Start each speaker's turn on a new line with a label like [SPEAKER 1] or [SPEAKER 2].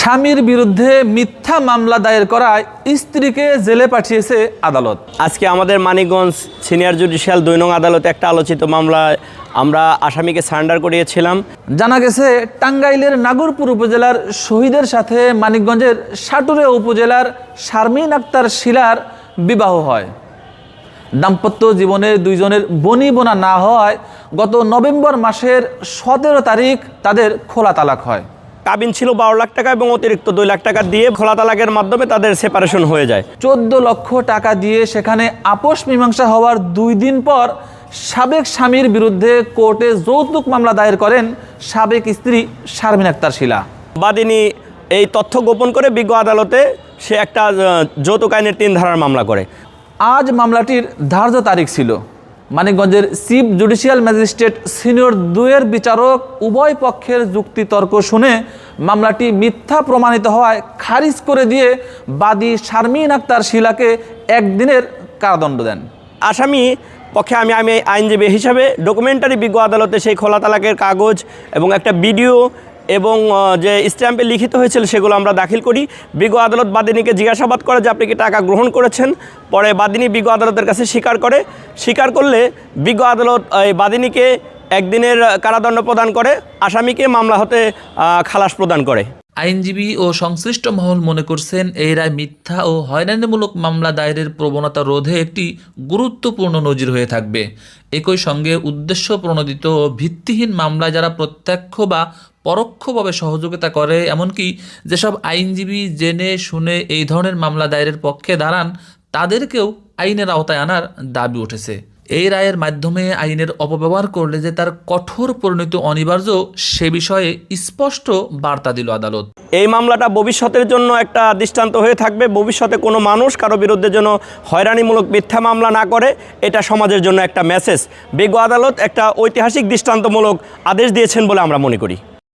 [SPEAKER 1] স্বামীর বিরুদ্ধে মিথ্যা মামলা দায়ের করায় স্ত্রীকে জেলে পাঠিয়েছে আদালত।
[SPEAKER 2] আজকে আমাদের মানিকগঞ্জ সিনিয়র জুডিশিয়াল দুই নং আদালতে একটা আলোচিত মামলায় আমরা আসামিকে সারেন্ডার করিয়েছিলাম।
[SPEAKER 1] জানা গেছে টাঙ্গাইলের নাগরপুর উপজেলার শহীদের সাথে মানিকগঞ্জের সাটুরে উপজেলার শারমিন আক্তার শিলার বিবাহ হয়। দাম্পত্য জীবনে দুইজনের বনি বোনা না হওয়ায় গত নভেম্বর মাসের সতেরো তারিখ তাদের খোলা তালাক হয়।
[SPEAKER 2] কাবিন ছিল বারো লাখ টাকা এবং অতিরিক্ত দুই লাখ টাকা দিয়ে খোলা তালাকের মাধ্যমে তাদের সেপারেশন হয়ে যায়।
[SPEAKER 1] চোদ্দ লক্ষ টাকা দিয়ে সেখানে আপোষ মীমাংসা হওয়ার দুই দিন পর সাবেক স্বামীর বিরুদ্ধে কোর্টে যৌতুক মামলা দায়ের করেন সাবেক স্ত্রী শারমিন আক্তার শিলা।
[SPEAKER 2] বাদিনী এই তথ্য গোপন করে বিজ্ঞ আদালতে সে একটা যৌতুক আইনের তিন ধারার মামলা করে।
[SPEAKER 1] আজ মামলাটির ধার্য তারিখ ছিল। মানিকগঞ্জের চিফ জুডিশিয়াল ম্যাজিস্ট্রেট সিনিয়র দুয়ের বিচারক উভয় পক্ষের যুক্তিতর্ক শুনে মামলাটি মিথ্যা প্রমাণিত হওয়ায় খারিজ করে দিয়ে বাদী শারমিন আক্তার শিলাকে একদিনের কারাদণ্ড দেন।
[SPEAKER 2] আসামি পক্ষে আমি আমি আইনজীবী হিসাবে ডকুমেন্টারি বিজ্ঞ আদালতে সেই খোলা তালাকের কাগজ এবং একটা ভিডিও এবং যে স্ট্যাম্পে লিখিত হয়েছিল সেগুলো আমরা দাখিল করি। বিজ্ঞ আদালত বাদিনীকে জিজ্ঞাসাবাদ করে যে আপনি কি টাকা গ্রহণ করেছেন। পরে বাদিনী বিজ্ঞ আদালতের কাছে স্বীকার করে। স্বীকার করলে বিজ্ঞ আদালত এই বাদিনীকে একদিনের কারাদণ্ড প্রদান করে, আসামিকে মামলা হতে খালাস প্রদান করে।
[SPEAKER 3] আইনজীবী ও সংশ্লিষ্ট মহল মনে করছেন, এই রায় মিথ্যা ও হয়রানিমূলক মামলা দায়েরের প্রবণতা রোধে একটি গুরুত্বপূর্ণ নজির হয়ে থাকবে। একই সঙ্গে উদ্দেশ্য প্রণোদিত ও ভিত্তিহীন মামলায় যারা প্রত্যক্ষ বা পরোক্ষভাবে সহযোগিতা করে, এমনকি যেসব আইনজীবী জেনে শুনে এই ধরনের মামলা দায়েরের পক্ষে দাঁড়ান, তাদেরকেও আইনের আওতায় আনার দাবি উঠেছে। এই রায়ের মাধ্যমে আইনের অপব্যবহার করলে যে তার কঠোর পরিণতি অনিবার্য, সে বিষয়ে স্পষ্ট বার্তা দিল আদালত।
[SPEAKER 2] এই মামলাটা ভবিষ্যতের জন্য একটা দৃষ্টান্ত হয়ে থাকবে। ভবিষ্যতে কোনো মানুষ কারও বিরুদ্ধে যেন হয়রানিমূলক মিথ্যা মামলা না করে, এটা সমাজের জন্য একটা মেসেজ বিজ্ঞ আদালত একটা ঐতিহাসিক দৃষ্টান্তমূলক আদেশ দিয়েছেন বলে আমরা মনে করি।